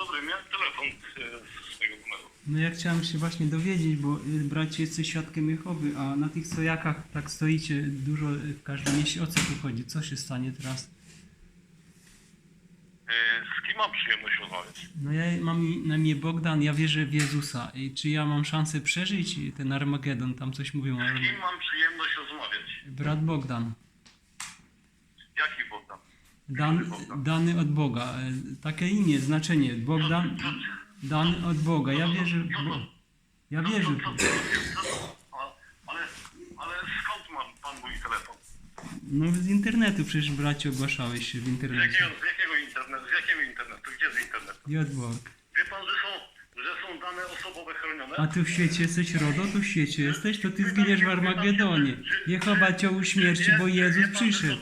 dobry, miałem telefon e, z tego numeru. No ja chciałem się właśnie dowiedzieć, bo y, bracie jesteś świadkiem Jehowy, a na tych stojakach tak stoicie dużo y, w każdym mieście. O co tu chodzi? Co się stanie teraz? E, Z kim mam przyjemność rozmawiać? No ja mam na imię Bogdan, ja wierzę w Jezusa. I czy ja mam szansę przeżyć ten Armagedon? Tam coś mówią o Z kim mam przyjemność rozmawiać? Brat Bogdan. Dan, dany od Boga. E, Takie imię, znaczenie. Bogdan, dany od Boga. Ja wierzę w Bo... Ja wierzę w Co, co, co, co, a- ale, ale skąd ma pan mój telefon? No z internetu przecież bracie ogłaszałeś się w Z internecie. jakiego, z jakiego internetu? Z jakiego internetu? Gdzie z internetu? Jodborg. Wie pan, że są, że są dane osobowe chronione? A ty w świecie jesteś RODO? Tu w świecie jesteś? To ty zginiesz w Armagedonie. Jehowa cię uśmierci, bo Jezus przyszedł.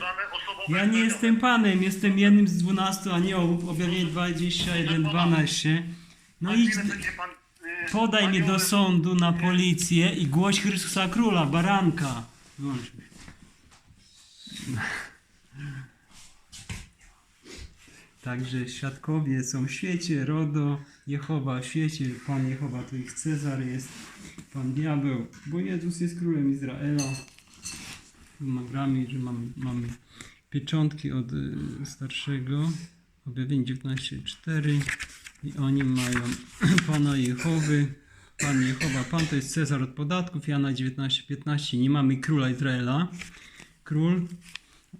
Ja nie jestem Panem, jestem jednym z dwunastu aniołów, objawienie 21, 12. No idź, podaj mnie do sądu na policję i głoś Chrystusa Króla, baranka. Wyłącz. Także świadkowie są w świecie, RODO, Jehowa w świecie, Pan Jehowa to ich Cezar jest, Pan Diabeł, bo Jezus jest królem Izraela. Wymagamy, że mamy, mamy pieczątki od y, starszego, objawienie 19.4 i oni mają Pana Jehowy, Pan Jehowa, Pan to jest Cezar od podatków, Jana 19.15, nie mamy króla Izraela, król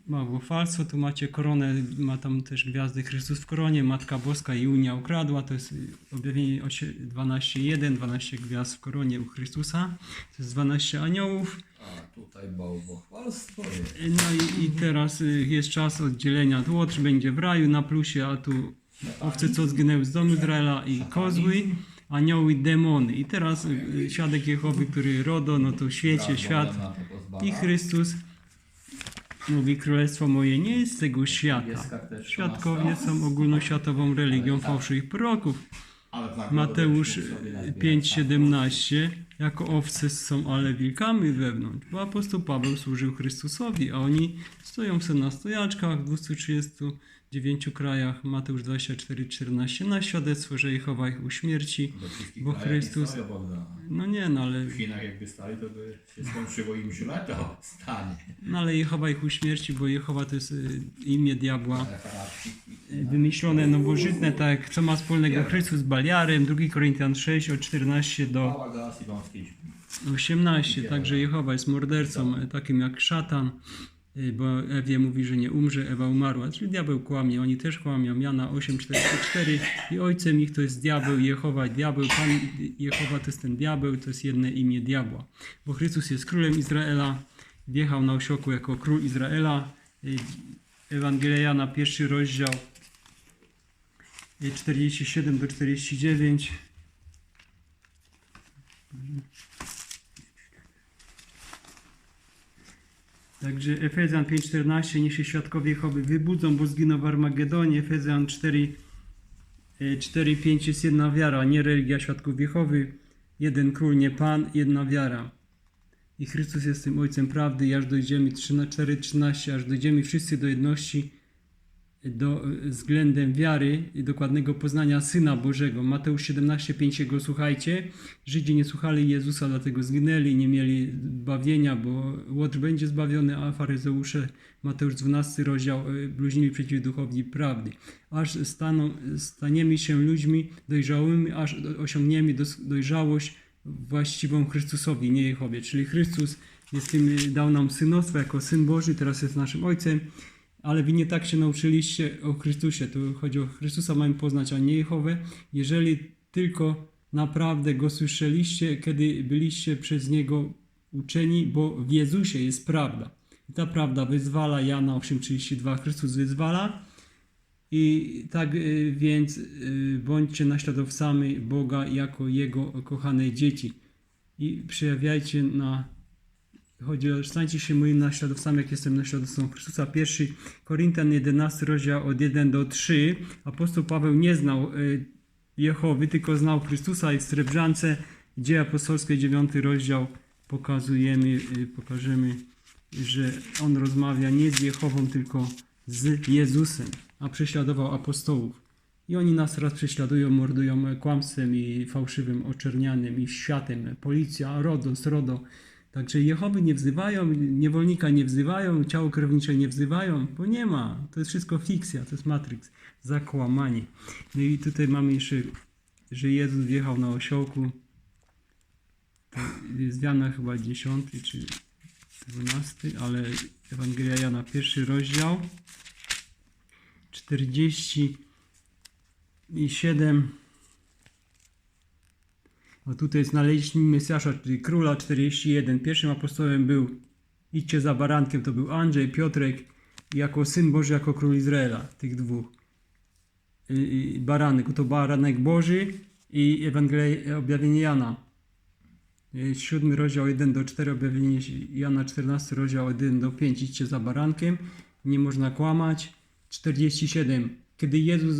błogosławstwo, tu macie koronę, ma tam też gwiazdy Chrystus w koronie, Matka Boska i Unia ukradła, to jest objawienie osie- 12.1, 12 gwiazd w koronie u Chrystusa, to jest 12 aniołów, A tutaj bałwochwalstwo jest. no i, i teraz y, jest czas oddzielenia, łotr będzie w raju na plusie, a tu owce co zginęły z domu Izraela i kozły, anioły, demony. I teraz y, y, świadek Jehowy, który RODO, no to świecie, świat i Chrystus mówi królestwo moje nie jest z tego świata. Świadkowie są ogólnoświatową religią fałszywych proroków. Mateusz 5,17 Jako owce są ale wilkami wewnątrz, bo apostoł Paweł służył Chrystusowi, a oni stoją se na stojaczkach 230 dziewięciu krajach, Mateusz 24, 14, na świadectwo, że ich ich uśmierci, bo Chrystus... No nie, no ale... W Chinach jakby stali, to by się skończyło im źle, to stanie. No ale Jehowa ich uśmierci, bo Jehowa to jest y, imię diabła. Y, wymyślone, nowożytne, tak, co ma wspólnego Chrystus z Baliarem, 2 Koryntian 6, od 14 do... 18, także Jehowa jest mordercą, takim jak szatan bo Ewie mówi, że nie umrze, Ewa umarła, czyli diabeł kłamie, oni też kłamią, Jana 8,44 i ojcem ich to jest diabeł, Jehowa, diabeł, Pan Jehowa to jest ten diabeł, to jest jedne imię diabła, bo Chrystus jest królem Izraela, wjechał na osiołku jako król Izraela, E, Ewangelia Jana, pierwszy rozdział, e, 47 do 49. Także Efezjan 5,14 niech się świadkowie Jehowy wybudzą, bo zginą w Armagedonie. Efezjan 4, e, 4,5 jest jedna wiara, nie religia świadków Jehowy. Jeden król, nie Pan, jedna wiara. I Chrystus jest tym Ojcem prawdy i aż dojdziemy 4,13, aż dojdziemy wszyscy do jedności do, względem wiary i dokładnego poznania Syna Bożego. Mateusz 17,5 go słuchajcie. Żydzi nie słuchali Jezusa, dlatego zginęli, nie mieli zbawienia, bo łotr będzie zbawiony, a faryzeusze, Mateusz 12 rozdział, y, bluźnili przeciw duchowi prawdy. Aż staną, staniemy się ludźmi dojrzałymi, aż osiągniemy dojrzałość właściwą Chrystusowi, nie Jehowie. Czyli Chrystus jest tym, dał nam synostwo jako Syn Boży, teraz jest naszym Ojcem. Ale wy nie tak się nauczyliście o Chrystusie. Tu chodzi o Chrystusa, mamy poznać, a nie Jehowę. Jeżeli tylko naprawdę Go słyszeliście, kiedy byliście przez Niego uczeni, bo w Jezusie jest prawda. I ta prawda wyzwala, Jana 8,32, Chrystus wyzwala. I tak y, więc y, bądźcie naśladowcami Boga jako Jego kochane dzieci. I przejawiajcie na Chodzi o stańcie się moimi naśladowcami, jak jestem naśladowcą Chrystusa. Pierwszy Koryntian 11 rozdział od 1 do 3. Apostoł Paweł nie znał y, Jehowy, tylko znał Chrystusa i w Srebrzance Dzieje Apostolskie 9 rozdział pokazujemy, y, pokażemy, że on rozmawia nie z Jehową, tylko z Jezusem, a prześladował apostołów. I oni nas raz prześladują, mordują kłamstwem i fałszywym oczernianym i światem. Policja, RODO. Także Jehowy nie wzywają, niewolnika nie wzywają, ciało krewnicze nie wzywają, bo nie ma. To jest wszystko fikcja, to jest Matrix, zakłamanie. No i tutaj mamy jeszcze, że Jezus wjechał na osiołku. To jest Jana chyba 10 czy 12, ale Ewangelia Jana, pierwszy rozdział, 47. No tutaj znaleźliśmy Mesjasza, czyli króla 41. Pierwszym apostołem był, idźcie za barankiem, to był Andrzej, Piotrek, jako syn Boży, jako król Izraela, tych dwóch. Baranek, to baranek Boży i Ewangelia, objawienie Jana. Jest Siódmy rozdział 1 do 4, objawienie Jana 14 rozdział 1 do 5, idźcie za barankiem, nie można kłamać. 47. Kiedy Jezus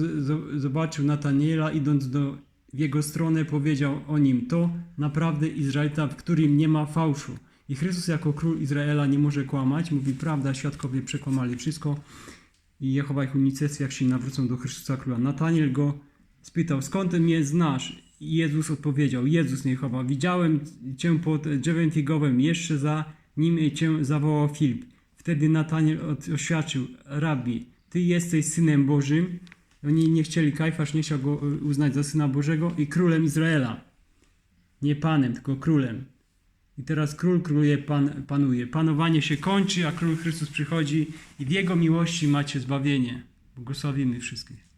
zobaczył Nataniela idąc do, w jego stronę, powiedział o nim, to naprawdę Izraelita, w którym nie ma fałszu. I Chrystus jako król Izraela nie może kłamać, mówi prawda, świadkowie przekłamali wszystko. I Jehowa ich unicestwi, jak się nawrócą do Chrystusa Króla. Nataniel go spytał, skąd mnie znasz? I Jezus odpowiedział, Jezus nie chowa, widziałem cię pod drzewem figowym, jeszcze za nim cię zawołał Filip. Wtedy Nataniel oświadczył, Rabbi, ty jesteś Synem Bożym. Oni nie chcieli, Kajfasz nie chciał go y, uznać za Syna Bożego i Królem Izraela. Nie Panem, tylko Królem. I teraz Król króluje, Pan panuje. Panowanie się kończy, a Król Chrystus przychodzi i w Jego miłości macie zbawienie. Błogosławimy wszystkich.